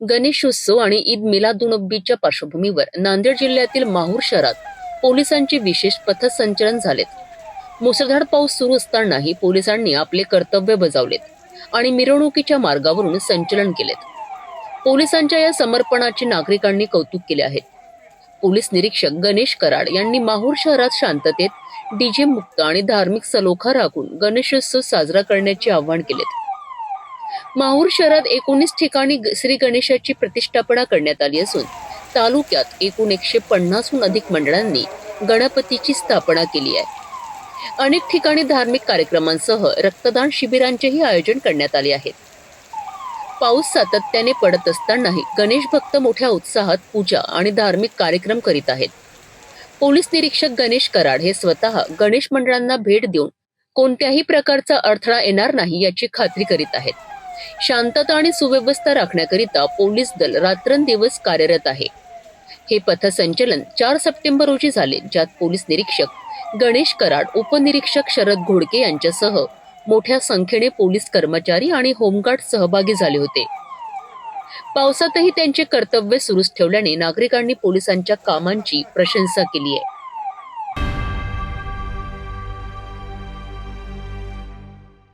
गणेशोत्सव आणि ईद मिलादुनब्बीच्या पार्श्वभूमीवर नांदेड जिल्ह्यातील माहूर शहरात पोलिसांचे विशेष पथसंचलन झालेत. मुसळधार पाऊस सुरू असतानाही पोलिसांनी आपले कर्तव्य बजावलेत आणि मिरवणुकीच्या मार्गावरून संचलन केलेत. पोलिसांच्या या समर्पणाचे नागरिकांनी कौतुक केले आहे. पोलीस निरीक्षक गणेश कराड यांनी माहूर शहरात शांततेत डीजे मुक्त आणि धार्मिक सलोखा राखून गणेशोत्सव साजरा करण्याचे आवाहन केलेत. माहूर शहरात एकोणीस ठिकाणी श्री गणेशाची प्रतिष्ठापना करण्यात आली असून तालुक्यात एकूण एकशे पन्नासहून अधिक मंडळांनी गणपतीची स्थापना केली आहे. अनेक ठिकाणी धार्मिक कार्यक्रमांसह रक्तदान शिबिरांचेही आयोजन करण्यात आले आहे. पाऊस सातत्याने पडत असतानाही गणेश भक्त मोठ्या उत्साहात पूजा आणि धार्मिक कार्यक्रम करीत आहेत. पोलीस निरीक्षक गणेश कराड हे स्वतः गणेश मंडळांना भेट देऊन कोणत्याही प्रकारचा अडथळा येणार नाही याची खात्री करीत आहेत. शांतता आणि सुव्यवस्था राखण्याकरिता पोलीस दल रात्रंदिवस कार्यरत आहे. हे पथसंचलन चार सप्टेंबर रोजी झाले ज्यात पोलीस निरीक्षक गणेश कराड उपनिरीक्षक शरद घोडके यांच्यासह मोठ्या संख्येने पोलीस कर्मचारी आणि होमगार्ड सहभागी झाले होते. पावसातही त्यांचे कर्तव्य सुरूच ठेवल्याने नागरिकांनी पोलिसांच्या कामांची प्रशंसा केली आहे.